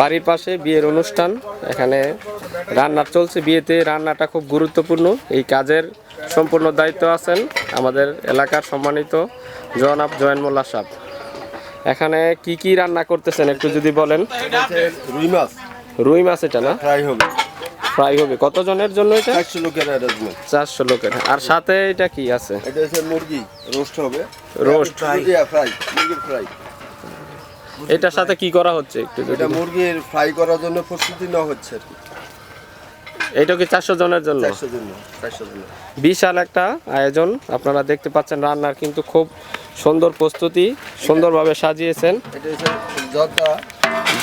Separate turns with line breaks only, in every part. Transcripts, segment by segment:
বাড়ির পাশে বিয়ের অনুষ্ঠান। এখানে রান্নার চলছে। বিয়েতে রান্নাটা খুব গুরুত্বপূর্ণ। এই কাজের সম্পূর্ণ দায়িত্ব আছেন আমাদের এলাকার সম্মানিত জনাব জয়েন মোল্লা সাহ এখানে কি কি রান্না করতেছেন একটু যদি বলেন?
রুই মাছ।
রুই মাছ এটা না?
ফ্রাই হবে।
ফ্রাই হবে। কতজনের জন্য এটা?
চারশো লোকের অ্যারেঞ্জমেন্ট
চারশো লোকের। আর সাথে এটা কি আছে?
এটা হচ্ছে মুরগি। রোস্ট হবে।
Roast.
Fry fry. মুরগির ফ্রাই।
এটার সাথে কি করা হচ্ছে একটু
এটা মুরগির ফ্রাই করার জন্য প্রস্তুতি নেওয়া হচ্ছে আর কি।
এটা কি চারশো জনের জন্য? বিশাল একটা আয়োজন আপনারা দেখতে পাচ্ছেন রান্নার কিন্তু খুব সুন্দর প্রস্তুতি সুন্দরভাবে সাজিয়েছেন।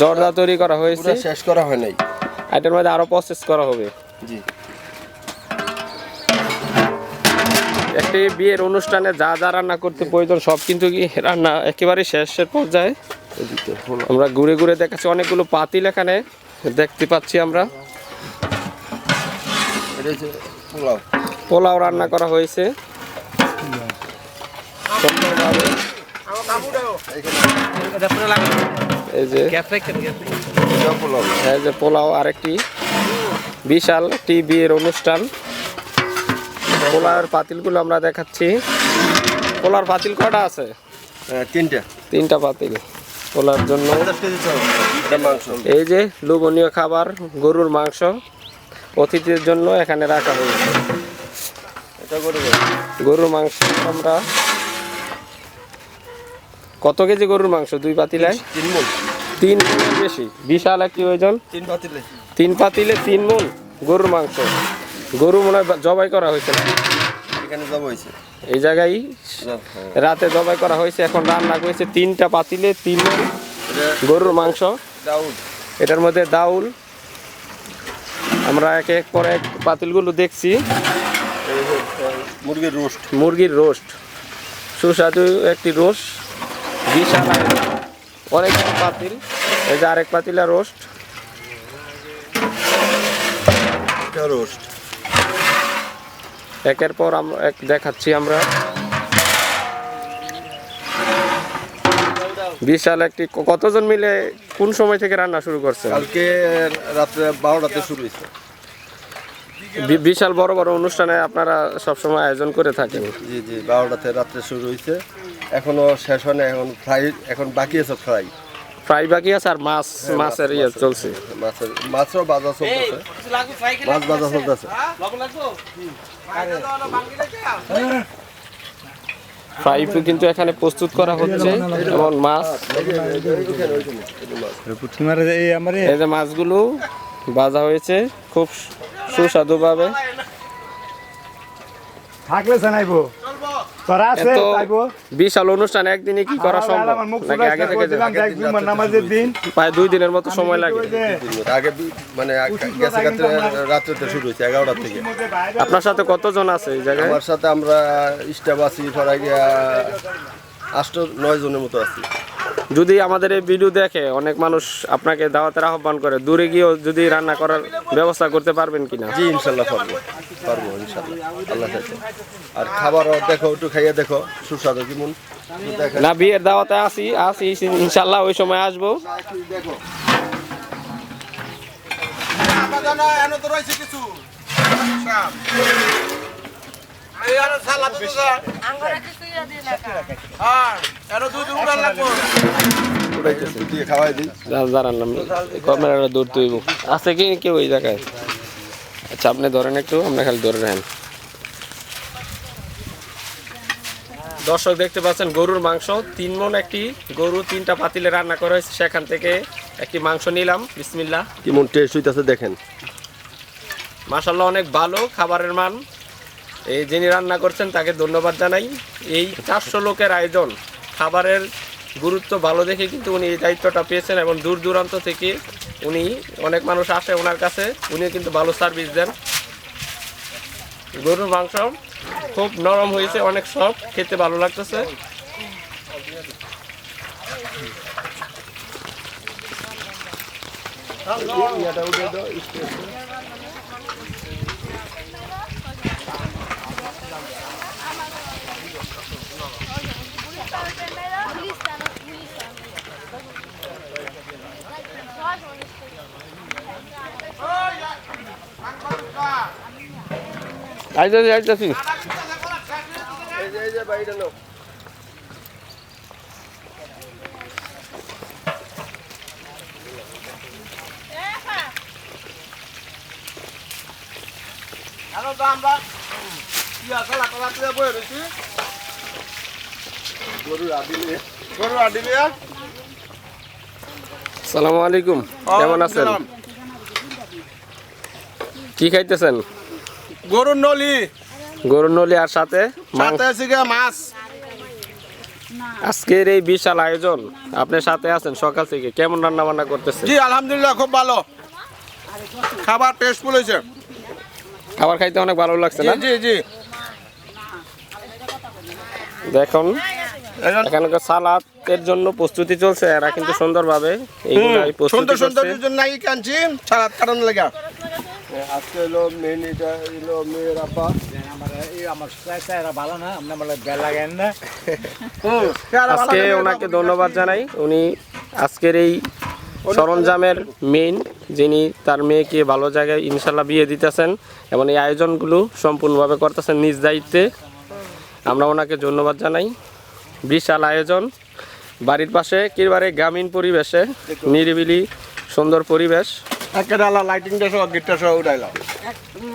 জর্দা। তৈরি করা হয়েছে।
পুরো শেষ করা হয় নাই।
এটার মধ্যে আরও প্রসেস করা হবে।
জি।
একটি বিয়ের অনুষ্ঠানে যা যা রান্না করতে প্রয়োজন সব কিন্তু কি রান্না একেবারে শেষের পর্যায়ে। আমরা ঘুরে ঘুরে দেখাচ্ছি অনেকগুলো পাতিল এখানে দেখতে পাচ্ছি আমরা।
পোলাও।
রান্না করা হয়েছে। এই যে
পোলাও।
এই যে পোলাও আরেকটি বিশাল একটি বিয়ের অনুষ্ঠান। পোলাওয়ের পাতিলগুলো আমরা দেখাচ্ছি। পোলার পাতিল কটা আছে?
তিনটা।
তিনটা পাতিল। পোলার জন্য এই যে লোভনীয় খাবার গরুর মাংস অতিথির জন্য এখানে রাখা হয়েছে। গরুর মাংস। আমরা কত কেজি গরুর মাংস? দুই পাতিলায়
তিন
তিন বেশি। বিশাল একটি ওজন।
তিন পাতিলে।
তিন পাতিলে তিন মন গরুর মাংস। গরু মনে হয় জবাই করা হয়েছে না? এই জায়গায়
হ্যাঁ।
রাতে জবাই করা হয়েছে। এখন রান্না করেছে তিনটা পাতিলে তিন
এটা
গরুর মাংস।
ডাউল
এটার মধ্যে দাউল। আমরা এক এক পরে এক পাতিলগুলো দেখছি।
মুরগির রোস্ট।
মুরগির রোস্ট। সুস্বাদু একটি রোস্ট। বিশাল। অনেক পাতিল। এই যে আরেক পাতিলা রোস্ট।
রোস্ট।
একের পর আমরা এক দেখাচ্ছি আমরা। বিশাল একটি কতজন মিলে কোন সময় থেকে রান্না শুরু করছে
কালকে রাত্রে বারোটাতে শুরু হয়েছে।
বি- বিশাল বড় বড় অনুষ্ঠানে আপনারা সবসময় আয়োজন করে থাকেন।
জি জি বারোটাতে রাত্রে শুরু হয়েছে। এখনও শেষ হয় না এখন ফ্রাই এখন বাকি আছে ফ্রাই।
ফ্রাই বাকি আছে আর মাছ মাছের ইয়ে চলছে।
মাছের মাছও বাজা চলতেছে। মাছ বাজা চলতেছে।
ফ্রাই কিন্তু এখানে প্রস্তুত করা হচ্ছে। এবং মাছ।
এই
যে মাছগুলো ভাজা হয়েছে, খুব সুস্বাদুভাবে।
থাকলে জানাইবো তোরা আছে
এত
তাইবো
বিশাল অনুষ্ঠান একদিনে কি করা সম্ভব? নাকি আগে থেকে
দিলাম
যে-
দেখ জুমার নামাজের দিন।
প্রায় দুই দিনের মতো সময় লাগে।
আগে মানে গেছে রাত্রেতে শুরু হয়েছে এগারোটা থেকে।
আপনার সাথে কতজন আছে এই জায়গায়?
আমার সাথে আমরা স্টাফ আছি ধরা গিয়া আষ্ট নয় জনের মতো আছি।
যদি আমাদের এই ভিডিও দেখে অনেক মানুষ আপনাকে দাওয়াতের আহ্বান করে দূরে গিয়েও যদি রান্না করার ব্যবস্থা করতে পারবেন কিনা?
জি ইনশাল্লাহ পারব। পারব ইনশাল্লাহ। আল্লাহ আর খাবারও দেখো একটু খাইয়ে দেখো সুস্বাদু কেমন?
না বিয়ের দাওয়াতে আসি আসি ইনশাল্লাহ ওই সময় আসব।
দেখো দিয়ে খাওয়াই দিই।
দাঁড়ান, দাঁড়ান আমি ক্যামেরাটা দূর তুইব। আছে কি কেউ ওই জায়গায়? আচ্ছা আপনি ধরেন একটু আপনি খালি ধরে নেন দর্শক দেখতে পাচ্ছেন গরুর মাংস তিন মন একটি গরু তিনটা পাতিলে রান্না করা হয়েছে। সেখান থেকে একটি মাংস নিলাম। বিসমিল্লা
কেমন টেস্ট হইতেছে দেখেন।
মাসাল্লাহ অনেক ভালো খাবারের মান। এই যিনি রান্না করছেন তাকে ধন্যবাদ জানাই। এই চারশো লোকের আয়োজন, খাবারের গুরুত্ব ভালো দেখে কিন্তু উনি এই দায়িত্বটা পেয়েছেন এবং দূর দূরান্ত থেকে উনি, অনেক মানুষ আসে ওনার কাছে, উনিও কিন্তু ভালো সার্ভিস দেন। গরুর মাংস খুব নরম হয়েছে, অনেক সব খেতে ভালো লাগতেছে।
আডি লিয়া
সালামু আলাইকুম। কেমন আছেন? কি খাইতেছেন?
গরুর নলি।
গরুর নলি আর সাথে
সাথে আছে মাছ।
আজকের এই বিশাল আয়োজন। আপনার সাথে আছেন সকাল থেকে। কেমন রান্না বান্না করতেছেন?
জি আলহামদুলিল্লাহ খুব ভালো। খাবার টেস্টফুল হয়েছে।
খাবার খাইতে অনেক ভালো লাগছে না?
জি জি
দেখুন এখানকার সালাতের জন্য প্রস্তুতি চলছে। এরা কিন্তু সুন্দরভাবে
সুন্দর সুন্দর জন্য কানছি সালাদ লাগা।
আজকে হলো মেন এটা হলো মেয়ের আব্বা।
আমার ভালো না আপনার বলে বেল লাগেন না।
আজকে ওনাকে ধন্যবাদ জানাই। উনি আজকের এই সরঞ্জামের মেইন যিনি তার মেয়েকে ভালো জায়গায় ইনশাল্লাহ বিয়ে দিতেছেন এবং এই আয়োজনগুলো সম্পূর্ণভাবে করতেছেন নিজ দায়িত্বে। আমরা ওনাকে ধন্যবাদ জানাই। বিশাল আয়োজন। বাড়ির পাশে একেবারে গ্রামীণ পরিবেশে নিরিবিলি সুন্দর পরিবেশ।
একটা ডালা লাইটিংটা সহ গিটটা সহ উঠাইলাম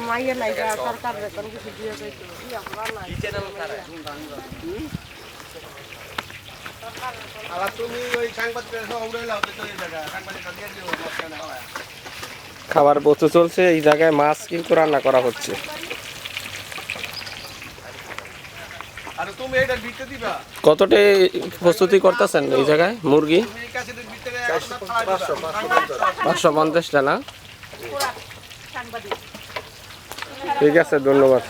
মাইয়া লাইগা সরকার বেতন কিছু দিয়ে যাইতো। ইয়া করা নাই।
আর তুমি ওই সাংবাদিকটা সহ উঠাইলাও তো এই দিয়ে দিও
খাবার বস্তু চলছে এই জায়গায় মাছ কিন্তু রান্না করা হচ্ছে
আর তুমি এটা দিতে দিবা
কতটে প্রস্তুতি করতেছেন এই জায়গায়? মুরগি। পাঁচশো পঞ্চাশটা না? ঠিক আছে ধন্যবাদ।